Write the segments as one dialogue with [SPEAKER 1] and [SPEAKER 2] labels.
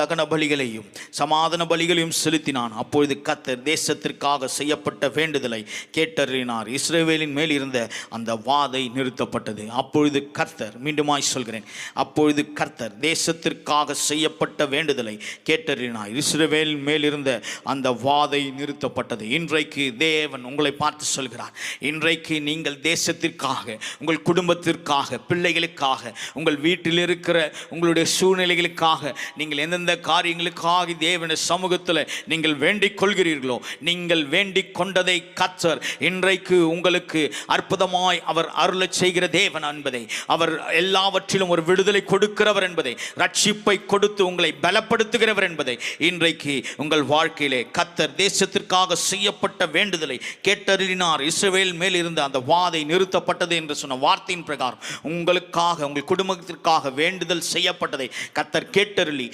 [SPEAKER 1] தகன பலிகளையும் சமாதான பலிகளையும் செலுத்தினான். அப்பொழுது கத்தர் தேசத்திற்காக செய்யப்பட்ட வேண்டுதலை கேட்டறினார். இஸ்ரேவேலின் மேல் இருந்த அந்த வாதை நிறுத்தப்பட்டது. அப்பொழுது கர்த்தர் மீண்டுமாய் சொல்கிறேன். அப்பொழுது கர்த்தர் தேசத்திற்காக செய்யப்பட்ட வேண்டுதலை கேட்டறினார். இஸ்ரேவேலின் மேல் இருந்த அந்த வாதை நிறுத்தப்பட்டது. இன்றைக்கு தேவன் உங்களை பார்த்து சொல்கிறார். இன்றைக்கு நீங்கள் தேசத்திற்காக உங்கள் குடும்பத்திற்காக பிள்ளைகளுக்காக உங்கள் வீட்டில் இருக்கிற உங்களுடைய சூழ்நிலைகளுக்காக நீங்கள் எந்தெந்த காரியங்களுக்காக தேவன சமூகத்தில் நீங்கள் வேண்டிக் கொள்கிறீர்களோ நீங்கள் வேண்டிக் கொண்டதை கத்தர் இன்றைக்கு உங்களுக்கு அற்புதமாய் அவர் அருளச் செய்கிற தேவன் என்பதை அவர் எல்லாவற்றிலும் ஒரு விடுதலை கொடுக்கிறவர் என்பதை ரட்சிப்பை கொடுத்து உங்களை பலப்படுத்துகிறவர் என்பதை இன்றைக்கு உங்கள் வாழ்க்கையிலே கத்தர் தேசத்திற்காக செய்யப்பட்ட வேண்டுதலை கேட்டறினார் இஸ்ரவேல் மேல் இருந்த அந்த வாதை நிறுத்தப்பட்டது என்று சொன்ன வார்த்தையின் பிரகாரம் உங்களுக்காக உங்கள் குடும்பத்திற்காக வேண்டுதல் செய்யப்பட்டதை கத்தர் கேட்டருளி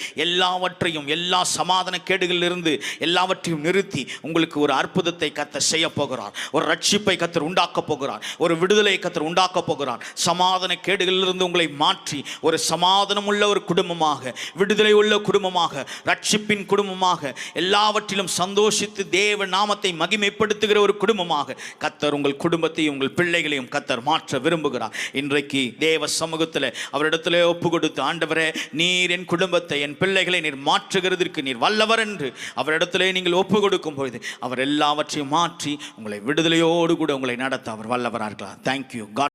[SPEAKER 1] எல்லாவற்றையும் எல்லா சமாதான கேடுகளிலிருந்து எல்லாவற்றையும் நிறுத்தி உங்களுக்கு ஒரு அற்புதத்தை கத்தர் செய்ய போகிறார். ஒரு ரட்சிப்பை கத்தர் உண்டாக்க போகிறார். ஒரு விடுதலை கத்தர் உண்டாக்க போகிறார். சமாதான கேடுகளிலிருந்து உங்களை மாற்றி ஒரு சமாதானம் உள்ள ஒரு குடும்பமாக விடுதலை உள்ள குடும்பமாக ரட்சிப்பின் குடும்பமாக எல்லாவற்றிலும் சந்தோஷித்து தேவ நாமத்தை மகிமைப்படுத்துகிற ஒரு குடும்பமாக கத்தர் உங்கள் குடும்பத்தையும் உங்கள் பிள்ளைகளையும் கத்தர் மாற்ற விரும்புகிறார். இன்றைக்கு தேவ சமூகத்தில் அவரிடத்துல ஒப்பு கொடுத்து ஆண்டவரே நீர் என் குடும்பத்தை என் பிள்ளைகள் நீர் மாற்றுகிறதற்கு நீர் வல்லவர் என்று அவரிடத்திலே நீங்கள் ஒப்பு கொடுக்கும் பொழுது அவர் எல்லாவற்றையும் மாற்றி உங்களை விடுதலையோடு கூட உங்களை நடத்த அவர் வல்லவராக இருக்கலாம் தேங்க்யூ காட்